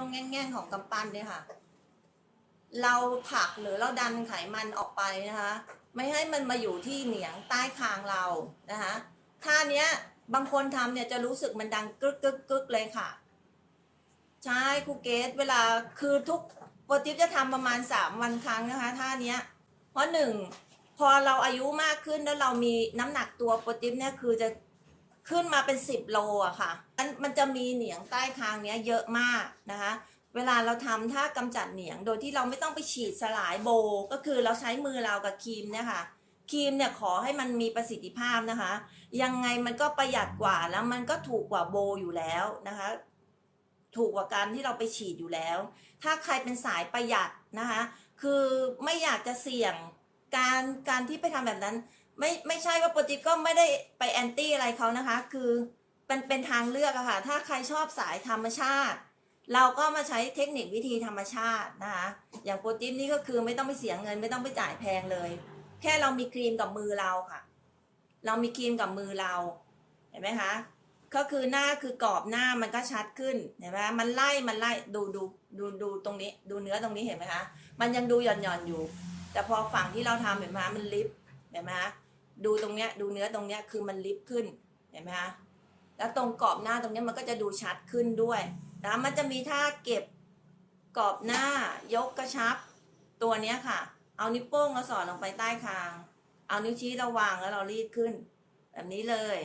ช่วงแง่งๆของกำปั้นเนี่ยค่ะ เราผักหรือเราดันไขมันออกไปนะคะ ไม่ให้มันมาอยู่ที่เหนียงใต้คางเรานะคะท่าเนี้ยบางคนทำเนี่ยจะรู้สึกมันดังกึกกึกกึกเลยค่ะ ใช่ครูเกตเวลาคือทุกโปรติฟจะทำประมาณสามวันครั้งนะคะท่าเนี้ย เพราะหนึ่งพอเราอายุมากขึ้นแล้วเรามีน้ำหนักตัวโปรติฟเนี่ยคือจะ ขึ้นมาเป็นสิบโลอะค่ะมันมันจะมีเหนียงใต้คางเนี้ยเยอะมากนะคะ เวลาเราทำถ้ากำจัดเหนียงโดยที่เราไม่ต้องไปฉีดสลายโบ ก็คือเราใช้มือเรากับครีมเนี่ยค่ะครีมเนี่ยขอให้มันมีประสิทธิภาพนะคะ ยังไงมันก็ประหยัดกว่าแล้วมันก็ถูกกว่าโบอยู่แล้วนะคะ ถูกกว่าการที่เราไปฉีดอยู่แล้ว ถ้าใครเป็นสายประหยัดนะคะ คือไม่อยากจะเสี่ยงการการที่ไปทำแบบนั้น ไม่ไม่ใช่ว่าโปรติก็ไม่ได้ไปแอนตี้อะไรเขานะคะ คือเป็นเป็นทางเลือกอะค่ะ ถ้าใครชอบสายธรรมชาติ เราก็มาใช้เทคนิควิธีธรรมชาตินะคะ อย่างโปรตีนนี่ก็คือไม่ต้องไปเสียเงิน ไม่ต้องไปจ่ายแพงเลย แค่เรามีครีมกับมือเราค่ะ เรามีครีมกับมือเรา เห็นไหมคะ ก็คือหน้าคือกรอบหน้ามันก็ชัดขึ้น เห็นไหมมันไล่ มันไล่ ดูดูดูดูตรงนี้ ดูเนื้อตรงนี้เห็นไหมคะ มันยังดูหย่อนหย่อนอยู่ แต่พอฝั่งที่เราทำเห็นไหมมันลิฟต์เห็นไหมคะ ดูตรงเนี้ยดูเนื้อตรงเนี้ยคือมันลิฟต์ขึ้นเห็นไหมคะแล้วตรงกรอบหน้าตรงเนี้ยมันก็จะดูชัดขึ้นด้วยนะมันจะมีท่าเก็บกรอบหน้ายกกระชับ ตัวเนี้ยค่ะ เอานิ้วโป้งเราสอดลงไปใต้คาง เอานิ้วชี้เราวางแล้วเรารีดขึ้น แบบนี้เลย